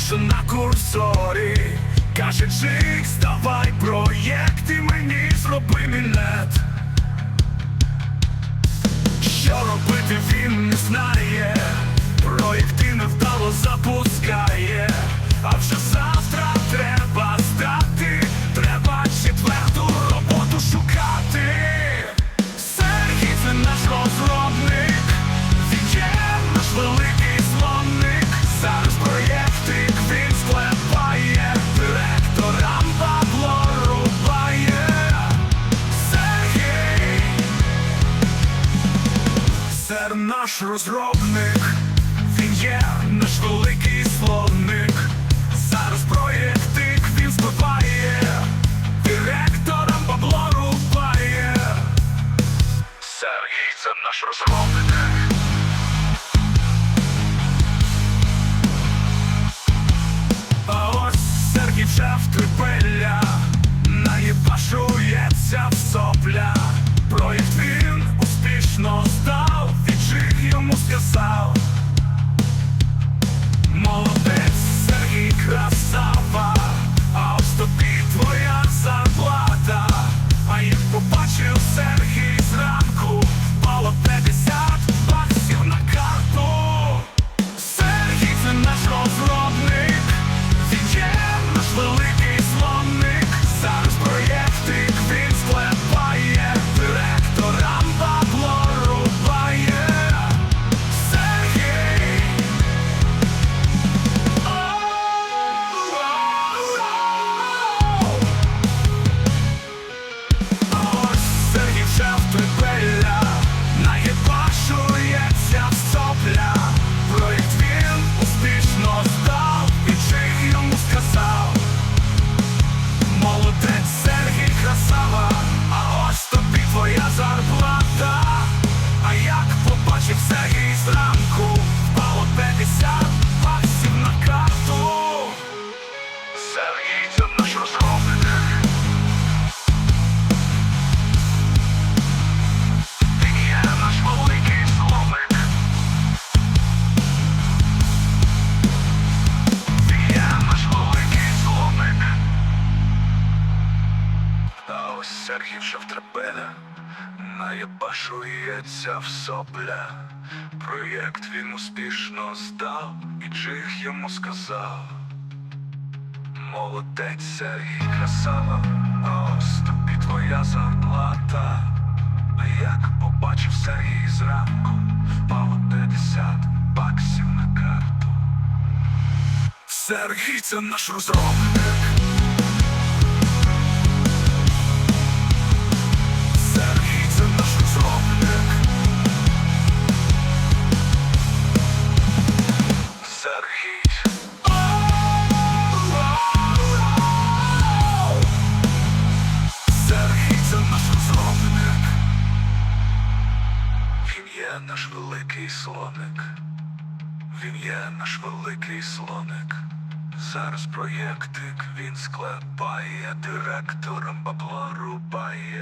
лише на курсорі. Каже, Джикс, давай проєкт і мені зроби мінет. Наш розробник, він є наш великий словник. Зараз проєктик він збиває, директорам бабло рубає. Сергій це наш розробник. А ось Сергій вже втрипилля побачив Сергій зранку. Мало 50 вже втрепене, наєбашується в сопля. Проєкт він успішно здав, і Джиг йому сказав. Молодець Сергій красава, а ось тобі твоя зарплата. А як побачив Сергій зранку, впало 50 баксів на карту. Сергій це наш розробник. Він є наш великий слоник. Він наш великий слоник. Зараз проєктик він склепає, директором бабло рубає.